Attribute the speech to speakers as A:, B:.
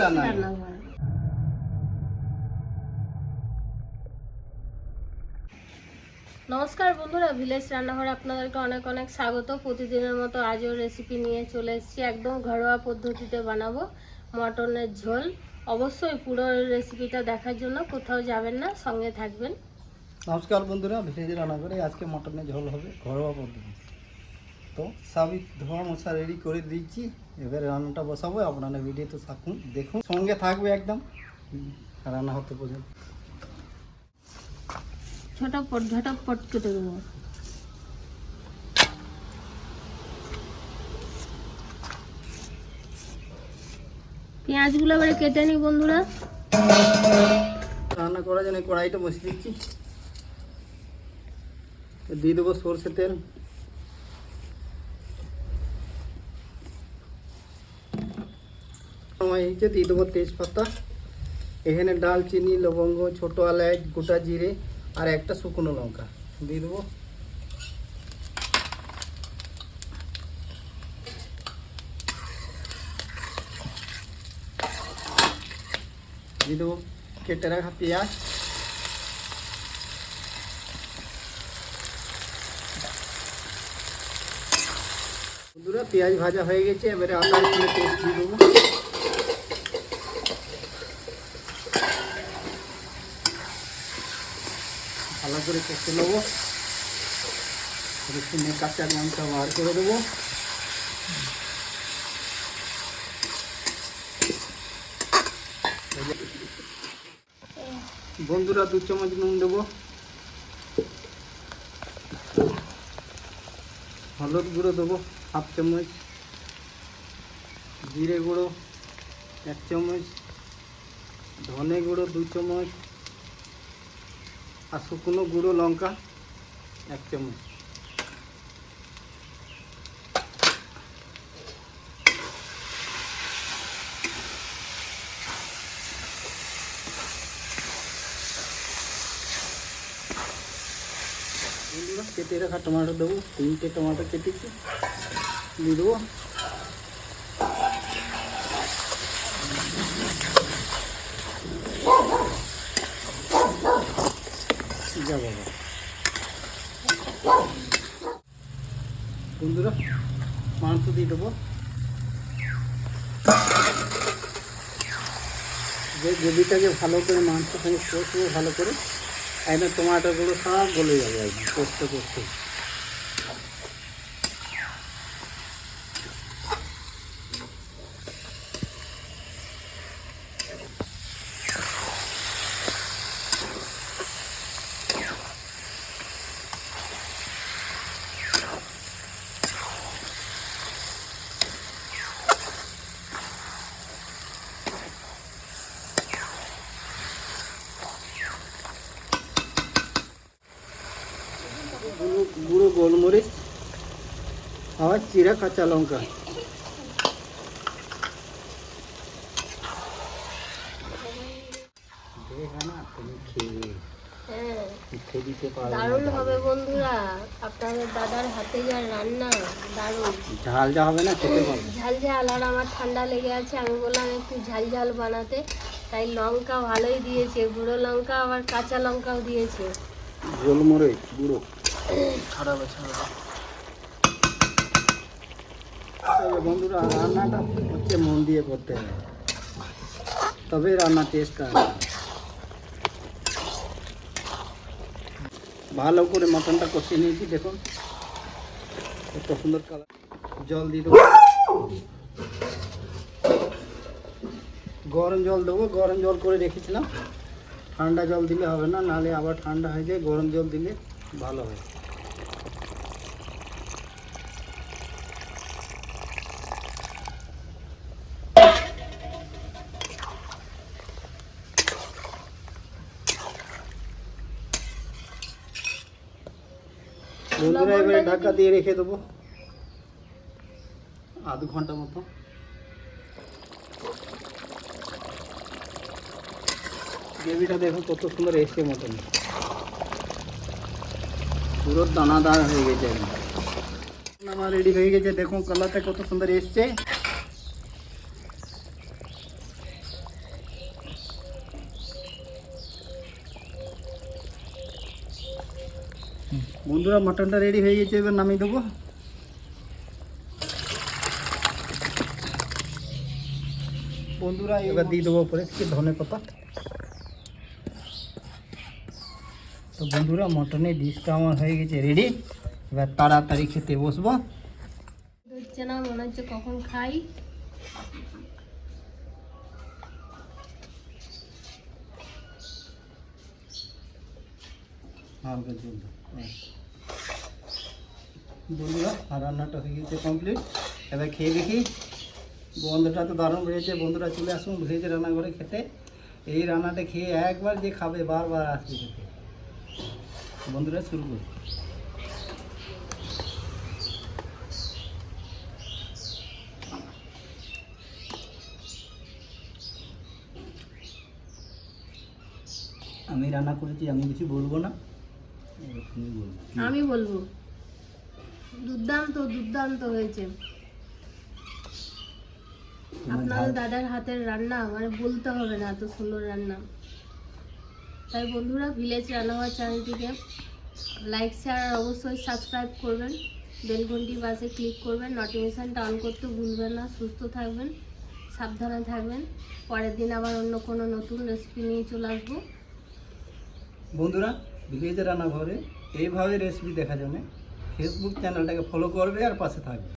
A: রান্নাঘর নমস্কার বন্ধুরা ভিলেজ রান্নাঘরে আপনাদেরকে অনেক অনেক স্বাগত। প্রতিদিনের মতো আজও রেসিপি নিয়ে চলে এসেছি। একদম ঘরোয়া পদ্ধতিতে বানাবো মটনের ঝোল। অবশ্যই পুরো রেসিপিটা দেখার জন্য কোথাও যাবেন না সঙ্গে থাকবেন।
B: নমস্কার বন্ধুরা ভিলেজ রান্না করে আজকে মটনের ঝোল হবে ঘরোয়া পদ্ধতি তো সবই ধোয়া মশা রেডি করে দিচ্ছি এবারে রান্নাটা বসাবো আপনারা ভিডিওতে থাকুন দেখুন। সঙ্গে থাকবে একদম। রান্না হতে পর্যন্ত।
A: ঝটপট ঝটপট কেটে দেবো। পেঁয়াজগুলো এবারে কেটে নিই বন্ধুরা।
B: রান্না করার জন্য কড়াইটা বসিয়ে দিচ্ছি। দিয়ে দেবো সর্ষে তেল। সময় হয়েছে দিয়ে দেবো তেজপাতা। এখানে ডালচিনি লবঙ্গ, ছোট এলাচ, গোটা জিরে আর একটা শুকনো লঙ্কা দিয়ে দেবো। দিয়ে দেবো কেটে রাখা পেঁয়াজ। বন্ধুরা, পেঁয়াজ ভাজা হয়ে গেছে, এবারে আদা রসুনের পেস্ট দিয়ে দেবো ভালো করে কষে নেব। রসুনের কাঁচা লঙ্কা বার করে দেবো। বন্ধুরা, দু চামচ নুন দেবো। হলুদ গুঁড়ো দেবো, হাফ চামচ। জিরে গুঁড়ো, এক চামচ। ধনে গুঁড়ো, দু চামচ। আর শুকনো গুঁড়ো লঙ্কা এক চামচ। কেটে রাখা টমেটো দেবো, তিনটে টমেটো কেটেছি, দিয়ে দেবো। যা বাবা বন্ধুরা, মাংস দিয়ে দেবো। যে গ্রেভিটাকে ভালো করে মাংস সঙ্গে কষবো ভালো করে একদম টমাটোগুলো সব গলে যাবে একদম করতে কষতে গুঁড়ো গোলমরিচ আর চিরা কাঁচা লঙ্কা।
A: হ্যাঁ।
B: খেয়ে দিতে পারবে
A: দারুণ হবে বন্ধুরা আপনাদের দাদার হাতে যা রান্না দারুণ।
B: ঝাল যা হবে না খেতে পারবে
A: ঝাল ঝাল আর আমার ঠান্ডা লেগে আছে আমি বললাম একটু ঝাল ঝাল বানাতে তাই লঙ্কা ভালোই দিয়েছে গুঁড়ো লঙ্কা আবার কাঁচা লঙ্কাও দিয়েছে।
B: গোলমরিচ গুঁড়ো। ছাড়াবে ছাড়াবে বন্ধুরা, রান্নাটা হচ্ছে মন দিয়ে করতে হবে তবে রান্না টেস্ট আসবে ভালো করে মটনটা কষিয়ে নিয়েছি দেখুন কত সুন্দর কালার জল দিয়ে দেবো। গরম জল দেবো, গরম জল করে রেখেছিলাম ঠান্ডা জল দিলে হবে না নাহলে আবার ঠান্ডা হয়ে যায়, গরম জল দিলে ভালো হয়। বন্ধুরা এবারে ঢাকা দিয়ে রেখে দেবো। আধ ঘণ্টা মতো। গ্রেভিটা দেখো কত সুন্দর এসছে মতন। পুরো দানাদার হয়ে গেছে আমার রেডি হয়ে গেছে দেখুন কালারটা কত সুন্দর এসছে। বন্ধুরা মাটনটা রেডি হয়ে গেছে এবার নামিয়ে দেবো। বন্ধুরা এবার দিয়ে দেবো উপরে থেকে ধনে পাতা। তো বন্ধুরা মটনের ডিশটা আমার হয়ে গেছে রেডি এবার তাড়াতাড়ি খেতে বসবো।
A: হচ্ছে না মনে হচ্ছে কখন খাই।
B: হালকা জল। বন্ধুরা আর রান্নাটা হয়ে গেছে কমপ্লিট এবার খেয়ে দেখি। বন্ধুটা তো দারুণ বেড়েছে। বন্ধুরা চলে আসুন ভেজ রান্না করে খেতে। এই রান্নাটা খেয়ে একবার যে খাবে, বারবার আসবে খেতে। বন্ধুরা শুরু করি। আমি রান্না করেছি, আমি কিছু বলব না। বলব।
A: আমি বলব। দুর্দান্ত দুর্দান্ত হয়েছে। আপনাদের দাদার হাতের রান্না মানে বলতে হবে না এত সুন্দর রান্না। তাই বন্ধুরা ভিলেজ রান্নাঘর চ্যানেলটিকে লাইক শেয়ার আর অবশ্যই সাবস্ক্রাইব করবেন। বেলঘন্টি পাশে ক্লিক করবেন। নোটিফিকেশানটা অন করতে ভুলবেন না। সুস্থ থাকবেন সাবধানে থাকবেন। পরের দিন আবার অন্য কোনো নতুন রেসিপি নিয়ে চলে আসব।
B: বন্ধুরা ভিলেজের রান্নাঘরে এইভাবে রেসিপি দেখা জন্য ফেসবুক চ্যানেলটাকে ফলো করবে আর পাশে থাকবে।